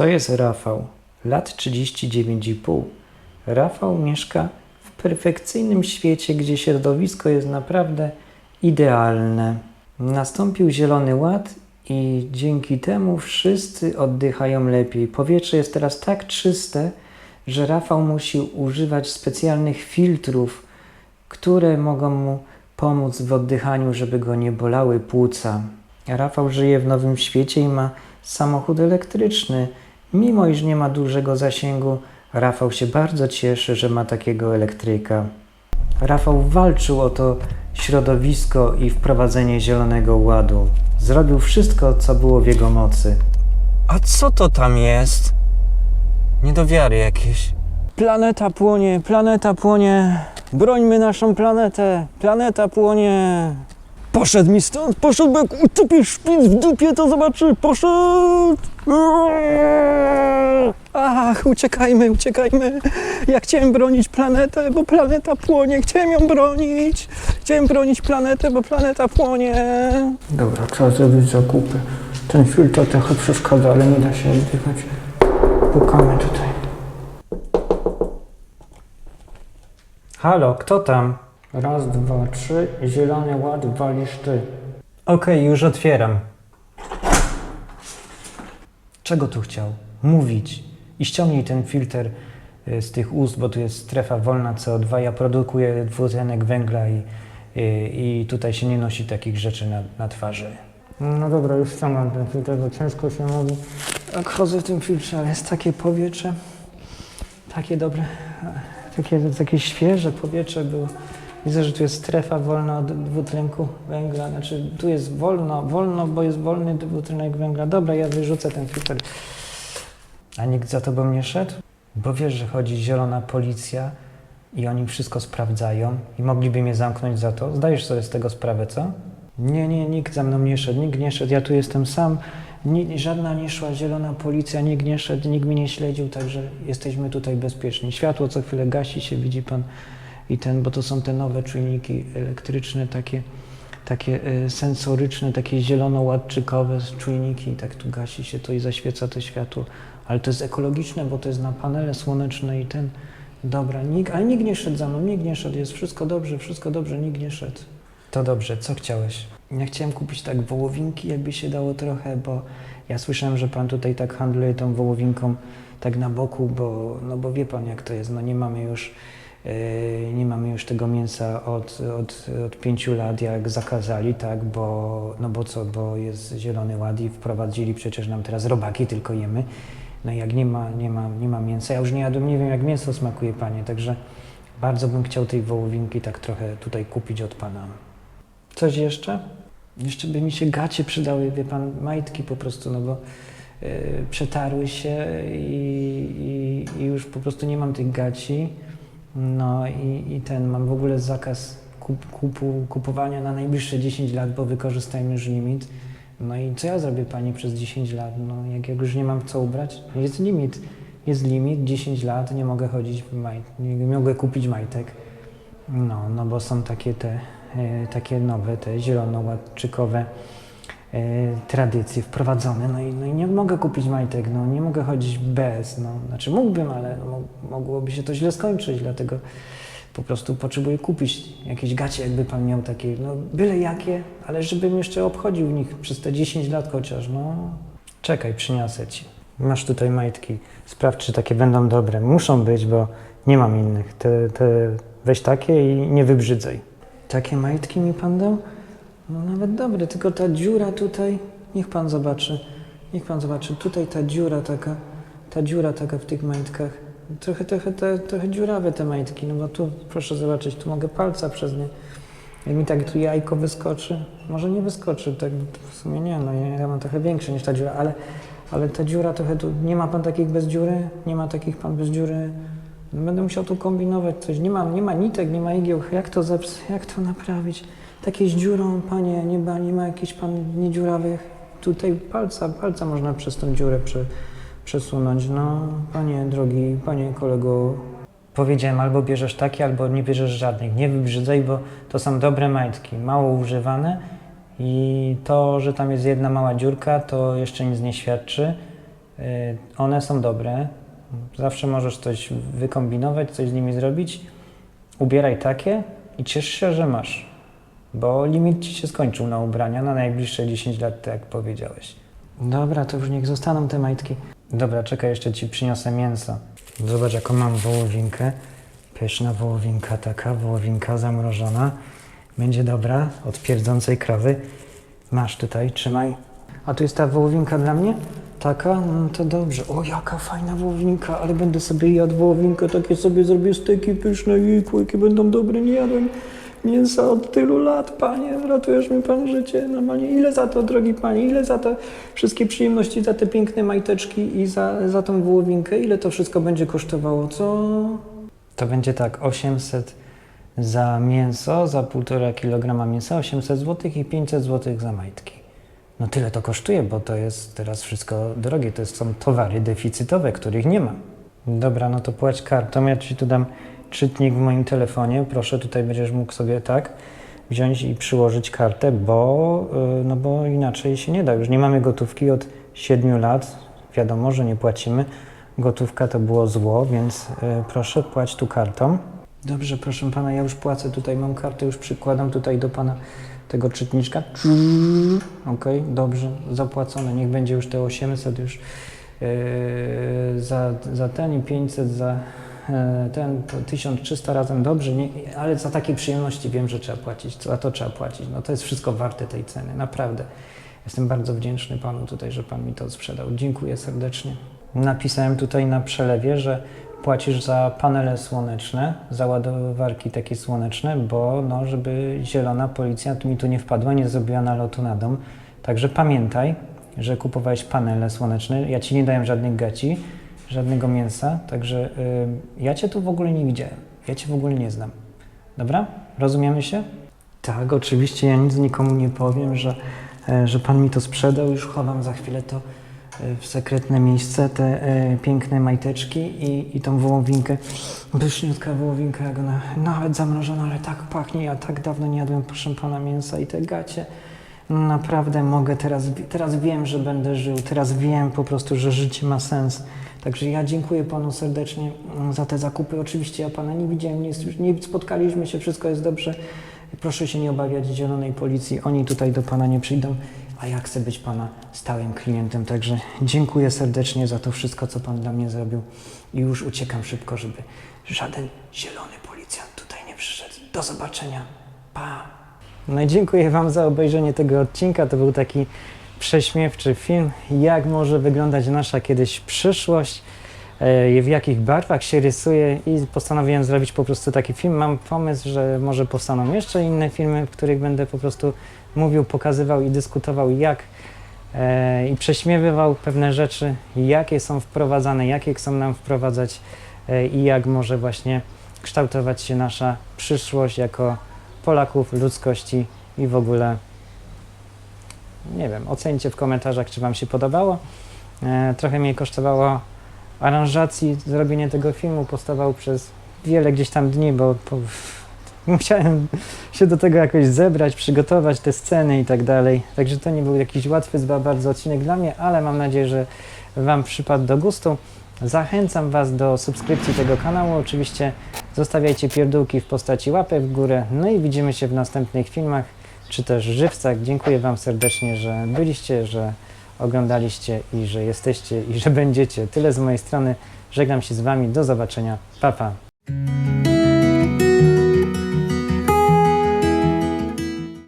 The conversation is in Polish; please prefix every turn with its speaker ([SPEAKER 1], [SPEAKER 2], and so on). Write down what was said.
[SPEAKER 1] To jest Rafał, lat 39,5. Rafał mieszka w perfekcyjnym świecie, gdzie środowisko jest naprawdę idealne. Nastąpił Zielony Ład i dzięki temu wszyscy oddychają lepiej. Powietrze jest teraz tak czyste, że Rafał musi używać specjalnych filtrów, które mogą mu pomóc w oddychaniu, żeby go nie bolały płuca. Rafał żyje w nowym świecie i ma samochód elektryczny. Mimo iż nie ma dużego zasięgu, Rafał się bardzo cieszy, że ma takiego elektryka. Rafał walczył o to środowisko i wprowadzenie Zielonego Ładu. Zrobił wszystko, co było w jego mocy.
[SPEAKER 2] A co to tam jest? Niedowiary jakieś.
[SPEAKER 3] Planeta płonie, planeta płonie. Brońmy naszą planetę. Planeta płonie. Poszedł mi stąd, poszedł, bo jak utopi szpic w dupie, to zobaczy, poszedł. Ach, uciekajmy, uciekajmy. Ja chciałem bronić planetę, bo planeta płonie. Chciałem ją bronić. Chciałem bronić planetę, bo planeta płonie. Dobra, trzeba zrobić zakupy. Ten filtr trochę przeszkadza, ale nie da się oddychać. Pukamy tutaj.
[SPEAKER 1] Halo, kto tam?
[SPEAKER 3] Raz, dwa, trzy. Zielony ład walisz ty.
[SPEAKER 1] Okej, już otwieram. Czego tu chciał? Mówić. I ściągnij ten filtr y, z tych ust, bo tu jest strefa wolna CO2. Ja produkuję dwutlenek węgla i, i, i tutaj się nie nosi takich rzeczy na, na twarzy.
[SPEAKER 3] No dobra, już ściągam ten filtr, bo ciężko się mówi. Jak chodzę w tym filtrze, ale jest takie powietrze, takie dobre, takie, takie świeże powietrze było. Widzę, że tu jest strefa wolna od dwutlenku węgla. Znaczy, tu jest wolno, wolno, bo jest wolny dwutlenek węgla. Dobra, ja wyrzucę ten filtr.
[SPEAKER 1] A nikt za tobą nie szedł? Bo wiesz, że chodzi zielona policja i oni wszystko sprawdzają i mogliby mnie zamknąć za to. Zdajesz sobie z tego sprawę, co? Nie, nie, nikt za mną nie szedł, nikt nie szedł, ja tu jestem sam. Ni, żadna nie szła zielona policja, nikt nie szedł, nikt mnie nie śledził, także jesteśmy tutaj bezpieczni. Światło co chwilę gasi się, widzi pan, i ten, bo to są te nowe czujniki elektryczne, takie, takie y, sensoryczne, takie zielono-ładczykowe czujniki i tak tu gasi się to i zaświeca to światło. Ale to jest ekologiczne, bo to jest na panele słoneczne i ten, dobra, nikt, ale nikt nie szedł za mną, nikt nie szedł, jest wszystko dobrze, wszystko dobrze, nikt nie szedł. To dobrze, co chciałeś? Ja chciałem kupić tak wołowinki, jakby się dało trochę, bo ja słyszałem, że pan tutaj tak handluje tą wołowinką tak na boku, bo, no bo wie pan jak to jest, no nie mamy już, nie mamy już tego mięsa od, od, od pięciu lat, jak zakazali, tak, bo, no bo co, bo jest zielony ład i wprowadzili przecież nam teraz robaki, tylko jemy. No jak nie ma, nie ma, nie ma mięsa, ja już nie jadłem, nie wiem jak mięso smakuje panie, także bardzo bym chciał tej wołowinki tak trochę tutaj kupić od pana. Coś jeszcze? Jeszcze by mi się gacie przydały, wie pan, majtki po prostu, no bo y, przetarły się i, i, i już po prostu nie mam tych gaci. No i, i ten, mam w ogóle zakaz kup, kupu, kupowania na najbliższe 10 lat, bo wykorzystajmy już limit. No i co ja zrobię pani przez 10 lat? No jak, jak już nie mam co ubrać? Jest limit, jest limit, 10 lat, nie mogę chodzić nie mogę kupić majtek. No, no bo są takie te, e, takie nowe, te zielono-ładczykowe tradycje wprowadzone, no i, no i nie mogę kupić majtek, no nie mogę chodzić bez, no, znaczy mógłbym, ale mo- mogłoby się to źle skończyć, dlatego po prostu potrzebuję kupić jakieś gacie, jakby pan miał takie, no byle jakie, ale żebym jeszcze obchodził w nich przez te 10 lat chociaż, no. Czekaj, przyniosę ci. Masz tutaj majtki, sprawdź, czy takie będą dobre. Muszą być, bo nie mam innych. Te, te weź takie i nie wybrzydzaj. Takie majtki mi pan dał? No nawet dobre, tylko ta dziura tutaj, niech pan zobaczy. Niech pan zobaczy, tutaj ta dziura taka, ta dziura taka w tych majtkach. Trochę, trochę, te, trochę dziurawe te majtki, no bo tu proszę zobaczyć, tu mogę palca przez nie. Jak mi tak tu jajko wyskoczy, może nie wyskoczy, tak w sumie nie, no ja, mam trochę większe niż ta dziura, ale, ale ta dziura trochę tu, nie ma pan takich bez dziury? Nie ma takich pan bez dziury? No Będę musiał tu kombinować coś, nie ma, nie ma nitek, nie ma igieł, jak to zeps, jak to naprawić? Takie z dziurą, panie, nie ma, nie ma jakichś pan niedziurawych? Tutaj palca, palca można przez tą dziurę prze, przesunąć, no panie drogi, panie kolego, Powiedziałem, albo bierzesz takie, albo nie bierzesz żadnych. Nie wybrzydzaj, bo to są dobre majtki, mało używane i to, że tam jest jedna mała dziurka, to jeszcze nic nie świadczy. Y, One są dobre. Zawsze możesz coś wykombinować, coś z nimi zrobić. Ubieraj takie i ciesz się, że masz. Bo limit ci się skończył na ubrania na najbliższe 10 lat, tak jak powiedziałeś. Dobra, to już niech zostaną te majtki. Dobra, czekaj, jeszcze ci przyniosę mięso. Zobacz, jaką mam wołowinkę. Pyszna wołowinka taka, wołowinka zamrożona. Będzie dobra, od pierdzącej krowy. Masz tutaj, trzymaj. A tu jest ta wołowinka dla mnie? Taka? No to dobrze. O, jaka fajna wołowinka, ale będę sobie jadł wołowinkę, takie sobie zrobię steki pyszne, jejku, jakie będą dobre, nie jadłem mięsa od tylu lat, panie, ratujesz mi pan życie, normalnie. Ile za to, drogi panie, ile za te wszystkie przyjemności, za te piękne majteczki i za, za tą wołowinkę, ile to wszystko będzie kosztowało, co? To będzie tak, 800 za mięso, za 1,5 kg mięsa, 800 zł i 500 zł za majtki. No tyle to kosztuje, bo to jest teraz wszystko drogie. To są towary deficytowe, których nie ma. Dobra, no to płać kartą. Ja ci tu dam czytnik w moim telefonie. Proszę, tutaj będziesz mógł sobie tak wziąć i przyłożyć kartę, bo, yy, no bo inaczej się nie da. Już nie mamy gotówki od 7 lat. Wiadomo, że nie płacimy. Gotówka to było zło, więc yy, proszę, płać tu kartą. Dobrze, proszę pana, ja już płacę tutaj, mam kartę, już przykładam tutaj do pana tego czytniczka. Okej, dobrze, zapłacone. Niech będzie już te 800 już yy, za, za ten i 500 za ten, to 1300 razem dobrze, nie, ale za takie przyjemności wiem, że trzeba płacić, za to trzeba płacić. No to jest wszystko warte tej ceny, naprawdę. Jestem bardzo wdzięczny panu tutaj, że pan mi to sprzedał. Dziękuję serdecznie. Napisałem tutaj na przelewie, że płacisz za panele słoneczne, za ładowarki takie słoneczne, bo no, żeby zielona policja mi tu nie wpadła, nie zrobiła nalotu na dom. Także pamiętaj, że kupowałeś panele słoneczne. Ja ci nie dałem żadnych gaci, żadnego mięsa, także y, ja cię tu w ogóle nie widziałem. Ja cię w ogóle nie znam. Dobra? Rozumiemy się? Tak, oczywiście ja nic nikomu nie powiem, że, e, że pan mi to sprzedał. Już chowam za chwilę to e, w sekretne miejsce, te e, piękne majteczki i, i tą wołowinkę. Pyszniutka wołowinka, jak ona nawet zamrożona, ale tak pachnie. Ja tak dawno nie jadłem, proszę pana, mięsa i te gacie. Naprawdę mogę, teraz, teraz wiem, że będę żył, teraz wiem po prostu, że życie ma sens. Także ja dziękuję panu serdecznie mm, za te zakupy. Oczywiście ja pana nie widziałem, nie, nie spotkaliśmy się, wszystko jest dobrze. Proszę się nie obawiać zielonej policji, oni tutaj do pana nie przyjdą, a ja chcę być pana stałym klientem. Także dziękuję serdecznie za to wszystko, co pan dla mnie zrobił i już uciekam szybko, żeby żaden zielony policjant tutaj nie przyszedł. Do zobaczenia. Pa! No i dziękuję Wam za obejrzenie tego odcinka. To był taki prześmiewczy film, jak może wyglądać nasza kiedyś przyszłość, e, w jakich barwach się rysuje i postanowiłem zrobić po prostu taki film. Mam pomysł, że może powstaną jeszcze inne filmy, w których będę po prostu mówił, pokazywał i dyskutował jak e, i prześmiewywał pewne rzeczy, jakie są wprowadzane, jakie chcą nam wprowadzać e, i jak może właśnie kształtować się nasza przyszłość jako Polaków, ludzkości i w ogóle nie wiem, ocencie w komentarzach, czy Wam się podobało. E, trochę mnie kosztowało aranżacji zrobienie tego filmu, powstawał przez wiele gdzieś tam dni, bo po, musiałem się do tego jakoś zebrać, przygotować te sceny i tak dalej. Także to nie był jakiś łatwy bardzo odcinek dla mnie, ale mam nadzieję, że Wam przypadł do gustu. Zachęcam Was do subskrypcji tego kanału. Oczywiście zostawiajcie pierdółki w postaci łapek w górę. No i widzimy się w następnych filmach, czy też żywcach. Dziękuję Wam serdecznie, że byliście, że oglądaliście i że jesteście i że będziecie. Tyle z mojej strony. Żegnam się z Wami. Do zobaczenia. Pa, pa.